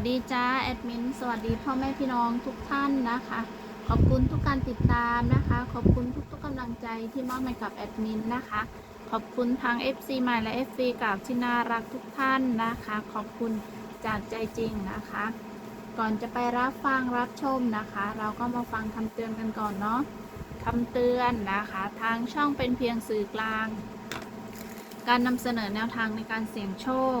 วัสดีจ้าแอดมินสวัสดีพ่อแม่พี่น้องทุกท่านนะคะ ขอบคุณทุกการติดตามนะคะ ขอบคุณทุกๆกำลังใจที่มอบให้กับแอดมินนะคะ ขอบคุณทาง FC ใหม่และ FC เก่าที่น่ารักทุกท่านนะคะ ขอบคุณจากใจจริงนะคะ ก่อนจะไปรับฟังรับชมนะคะ เราก็มาฟังคำเตือนกันก่อนเนาะคำเตือนนะคะ ทางช่องเป็นเพียงสื่อกลาง การนำเสนอแนวทางในการเสี่ยงโชค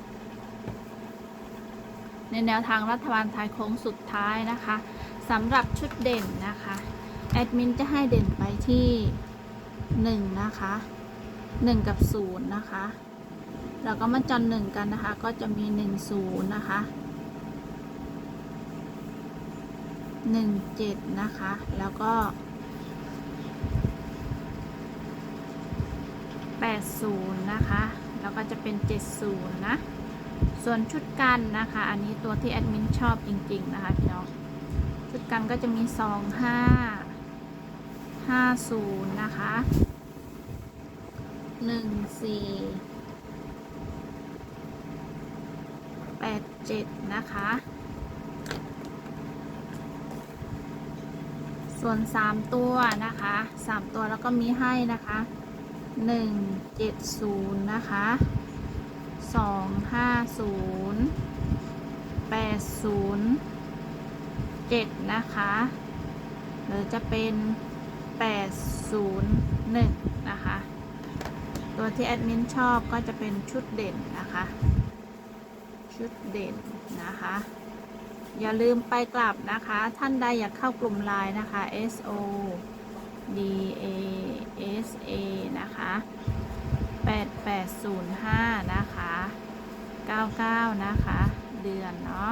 ในแนวทางรัฐบาลไทยโค้งสุดท้ายนะคะสำหรับชุดเด่นนะคะแอดมินจะให้เด่นไปที่ 1 นะคะ 1 กับ 0 นะคะแล้วก็มาจันหนึ่งกันนะคะ ก็จะมี 1 0 นะคะ 1 7 นะคะ แล้วก็ 80 นะคะ แล้วก็จะเป็น 70 นะ ส่วนชุดกันนะคะ อันนี้ตัวที่แอดมินชอบจริง ๆ นะคะพี่น้อง ชุดกันก็จะมี2 5 50นะคะ1 4 8 7นะคะ ส่วน3ตัวนะคะ3ตัวแล้วก็มีให้นะคะ1 7 0นะคะ สองห้าศูนย์แปดศูนย์เจ็ดนะคะ หรือจะเป็นแปดศูนย์หนึ่งนะคะ ตัวที่แอดมินชอบก็จะเป็นชุดเด่นนะคะ ชุดเด่นนะคะ อย่าลืมไปกลับนะคะ ท่านใดอยากเข้ากลุ่มไลน์นะคะ S O D A S A นะคะ 8805 นะคะ 99 นะคะ เดือนเนาะ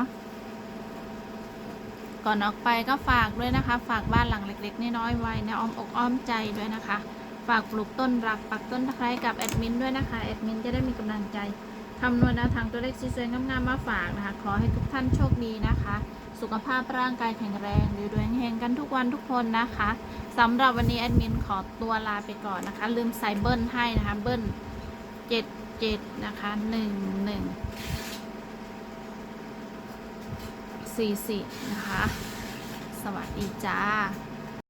ก่อนออกไปก็ฝากด้วยนะคะ ฝากบ้านหลังเล็กๆน้อยๆไว้ในอ้อมอกอ้อมใจด้วยนะคะ ฝากปลูกต้นรักปักต้นตะไคร้กับแอดมินด้วยนะคะแอดมินจะได้มีกำลังใจคำนวณแนวทางตัวเลขสวยๆงามๆมาฝากนะคะ ขอให้ทุกท่านโชคดีนะคะ สุขภาพร่างกายแข็งแรงรวยๆเฮงกันทุกวันทุกคนนะคะสำหรับวันนี้แอดมินขอตัวลาไปก่อนนะคะ ลืมใส่เบิ้ลให้นะคะเบิ้ล เจ็ดเจ็ดนะคะหนึ่งหนึ่งสี่สี่นะคะ สวัสดีจ้า